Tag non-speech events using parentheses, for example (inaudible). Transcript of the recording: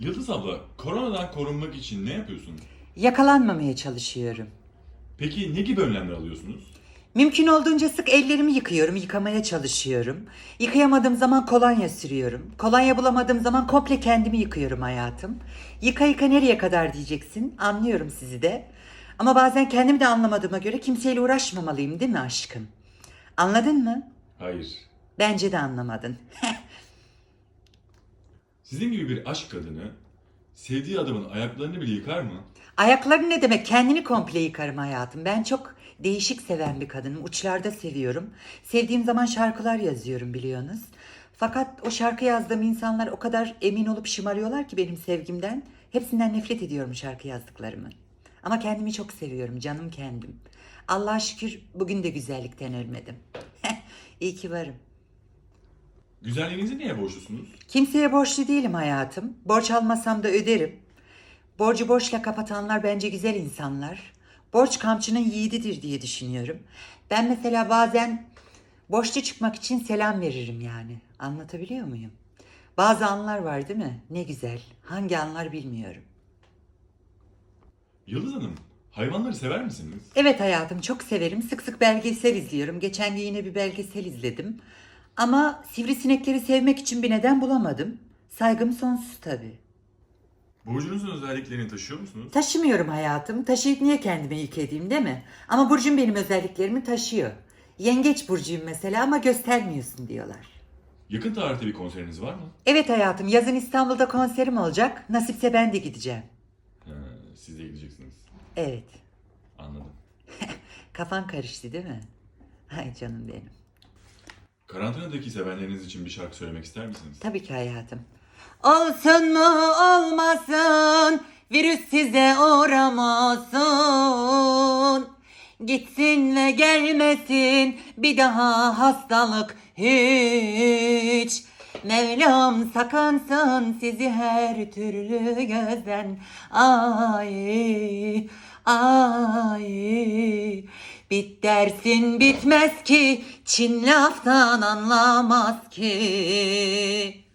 Yıldız abla, koronadan korunmak için ne yapıyorsun? Yakalanmamaya çalışıyorum. Peki ne gibi önlemler alıyorsunuz? Mümkün olduğunca sık ellerimi yıkıyorum, yıkamaya çalışıyorum. Yıkayamadığım zaman kolonya sürüyorum. Kolonya bulamadığım zaman komple kendimi yıkıyorum hayatım. Yıka yıka nereye kadar diyeceksin. Anlıyorum sizi de. Ama bazen kendimi de anlamadığıma göre kimseyle uğraşmamalıyım değil mi aşkım? Anladın mı? Hayır. Bence de anlamadın. (laughs) Sizin gibi bir aşk kadını sevdiği adamın ayaklarını bile yıkar mı? Ayakları ne demek? Kendini komple yıkarım hayatım. Ben çok değişik seven bir kadınım. Uçlarda seviyorum. Sevdiğim zaman şarkılar yazıyorum biliyorsunuz. Fakat o şarkı yazdığım insanlar o kadar emin olup şımarıyorlar ki benim sevgimden. Hepsinden nefret ediyorum şarkı yazdıklarımı. Ama kendimi çok seviyorum. Canım kendim. Allah'a şükür bugün de güzellikten ölmedim. (laughs) İyi ki varım. Güzelliğinizi niye borçlusunuz? Kimseye borçlu değilim hayatım. Borç almasam da öderim. Borcu borçla kapatanlar bence güzel insanlar. Borç kamçının yiğididir diye düşünüyorum. Ben mesela bazen borçlu çıkmak için selam veririm yani. Anlatabiliyor muyum? Bazı anlar var değil mi? Ne güzel. Hangi anlar bilmiyorum. Yıldız Hanım, hayvanları sever misiniz? Evet hayatım çok severim. Sık sık belgesel izliyorum. Geçen gün yine bir belgesel izledim. Ama sivrisinekleri sevmek için bir neden bulamadım. Saygım sonsuz tabii. Burcunuzun özelliklerini taşıyor musunuz? Taşımıyorum hayatım. Taşıyıp niye kendime yük edeyim değil mi? Ama Burcu'm benim özelliklerimi taşıyor. Yengeç Burcu'yum mesela ama göstermiyorsun diyorlar. Yakın tarihte bir konseriniz var mı? Evet hayatım yazın İstanbul'da konserim olacak. Nasipse ben de gideceğim. Ha, siz de gideceksiniz. Evet. Anladım. (laughs) Kafan karıştı değil mi? Ay canım benim. Karantinadaki sevenleriniz için bir şarkı söylemek ister misiniz? Tabii ki hayatım. Olsun mu olmasın virüs size uğramasın. Gitsin ve gelmesin bir daha hastalık hiç. Mevlam sakınsın sizi her türlü gözden. Ay ay bit dersin bitmez ki Çin laftan anlamaz ki.